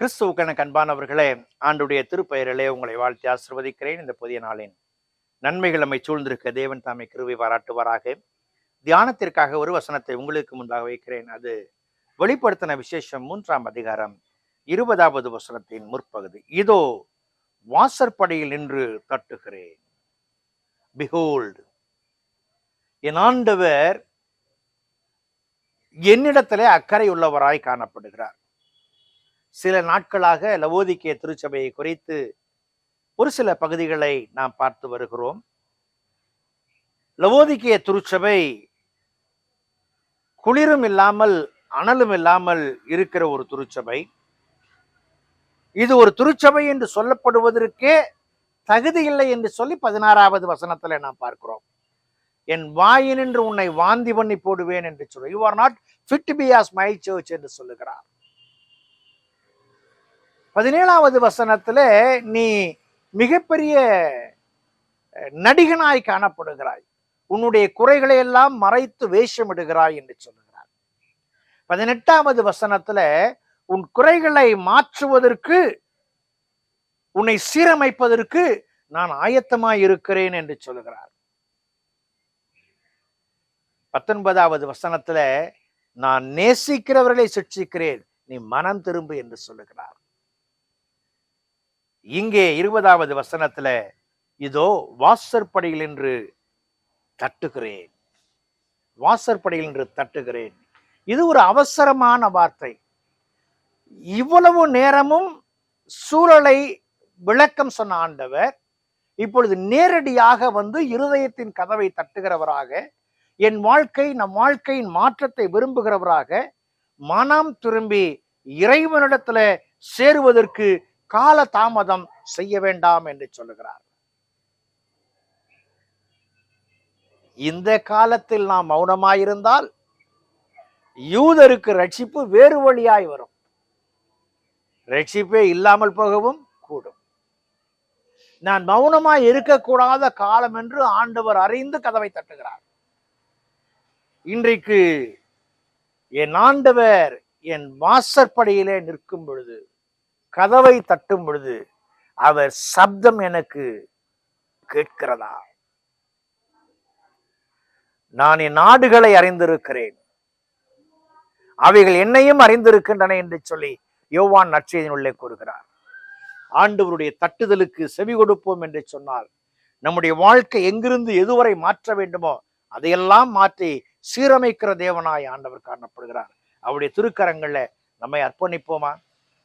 கிறிஸ்துவுக்கென கண்பானவர்களே ஆண்டுடைய திருப்பெயரிலே உங்களை வாழ்த்தி ஆசிர்வதிக்கிறேன் இந்த புதிய நாளின் நன்மைகள் நம்மை சூழ்ந்திருக்க தேவன் தாமை கிருவை பாராட்டுவாராக. தியானத்திற்காக ஒரு வசனத்தை உங்களுக்கு முன்பாக வைக்கிறேன். அது வெளிப்படுத்தின விசேஷம் மூன்றாம் அதிகாரம் இருபதாவது வசனத்தின் முற்பகுதி. இதோ வாசற்படியில் நின்று தட்டுகிறேன். பிஹோல்டு என் ஆண்டவர் என்னிடத்திலே அக்கறை உள்ளவராய் காணப்படுகிறார். சில நாட்களாக லவோதிக்கிய திருச்சபையை குறித்து ஒரு சில பகுதிகளை நாம் பார்த்து வருகிறோம். லவோதிக்கிய திருச்சபை குளிரும் இல்லாமல் அனலும் இல்லாமல் இருக்கிற ஒரு திருச்சபை. இது ஒரு திருச்சபை என்று சொல்லப்படுவதற்கே தகுதி இல்லை என்று சொல்லி பதினாறாவது வசனத்தில் நாம் பார்க்கிறோம். என் வாயினின்று உன்னை வாந்தி பண்ணி போடுவேன் என்று சொல்ல you are not fit be as my church என்று சொல்லுகிறார். பதினேழாவது வசனத்துல நீ மிகப்பெரிய நடிகனாய் காணப்படுகிறாய். உன்னுடைய குறைகளை எல்லாம் மறைத்து வேஷமிடுகிறாய் என்று சொல்லுகிறார். பதினெட்டாவது வசனத்துல உன் குறைகளை மாற்றுவதற்கு உன்னை சீரமைப்பதற்கு நான் ஆயத்தமாய் இருக்கிறேன் என்று சொல்லுகிறார். பத்தொன்பதாவது வசனத்துல நான் நேசிக்கிறவர்களை சிக்ஷிக்கிறேன் நீ மனம் திரும்பு என்று சொல்லுகிறார். இங்கே இருபதாவது வசனத்துல இதோ வாசற்படியில் என்று தட்டுகிறேன். வாசற்படியில் என்று தட்டுகிறேன். இது ஒரு அவசரமான வார்த்தை. இவ்வளவு நேரமும் சூழலை விளக்கம் சொன்ன ஆண்டவர் இப்பொழுது நேரடியாக வந்து இருதயத்தின் கதவை தட்டுகிறவராக என் வாழ்க்கை நம் வாழ்க்கையின் மாற்றத்தை விரும்புகிறவராக மனம் திரும்பி இறைவனிடத்துல சேருவதற்கு கால தாமதம் செய்ய வேண்டாம் என்று சொல்லுகிறார். இந்த காலத்தில் நாம் மௌனமாயிருந்தால் யூதருக்கு ரட்சிப்பு வேறு வழியாய் வரும். ரட்சிப்பே இல்லாமல் போகவும் கூடும். நான் மௌனமாய் இருக்கக்கூடாத காலம் என்று ஆண்டவர் அறிந்து கதவை தட்டுகிறார். இன்றைக்கு என் ஆண்டவர் என் வாசற்படியிலே நிற்கும் பொழுது கதவை தட்டும் பொழுது அவர் சப்தம் எனக்கு கேட்கிறதா? நான் என் நாடுகளை அறிந்திருக்கிறேன். அவைகள் என்னையும் அறிந்திருக்கின்றன என்று சொல்லி யோவான் நற்செய்தினுள்ளே கூறுகிறார். ஆண்டவருடைய தட்டுதலுக்கு செவி கொடுப்போம் என்று சொன்னால் நம்முடைய வாழ்க்கை எங்கிருந்து எதுவரை மாற்ற வேண்டுமோ அதையெல்லாம் மாற்றி சீரமைக்கிற தேவனாய் ஆண்டவர் காணப்படுகிறார். அவருடைய திருக்கரங்களில் நம்மை அர்ப்பணிப்போமா?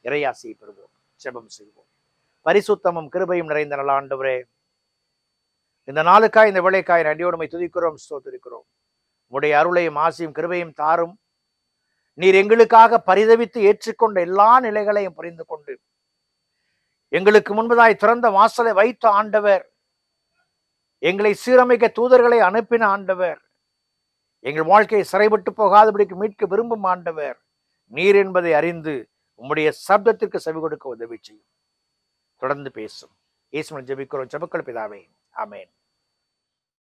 இறையாசியை பெறுவோம் செபம் செய்வோம். பரிசுத்தமும் கிருபையும் நிறைந்த நல்ல ஆண்டவரே. இந்த நாளுக்காய் இந்த விளைக்காய் நடியோடுமை துதிக்கிறோம் ஸ்தோத்திருக்கிறோம். உடைய அருளையும் ஆசையும் கிருபையும் தாரும். நீர் எங்களுக்காக பரிதவித்து ஏற்றுக்கொண்ட எல்லா நிலைகளையும் புரிந்து கொண்டு எங்களுக்கு முன்பதாய் திறந்த வாசலை வைத்த ஆண்டவர் எங்களை சீரமைக்க தூதர்களை அனுப்பின ஆண்டவர் எங்கள் வாழ்க்கையை சிறைபட்டு போகாதபடிக்கு மீட்க விரும்பும் ஆண்டவர் நீர் என்பதை அறிந்து உம்முடைய சப்தத்திற்கு செவி கொடுக்க உதவி செய்யும். தொடர்ந்து பேசும். ஈஸ்வரன் ஜெபிக்கிறோம். ஜபக்கள் பிதாவே. அமேன்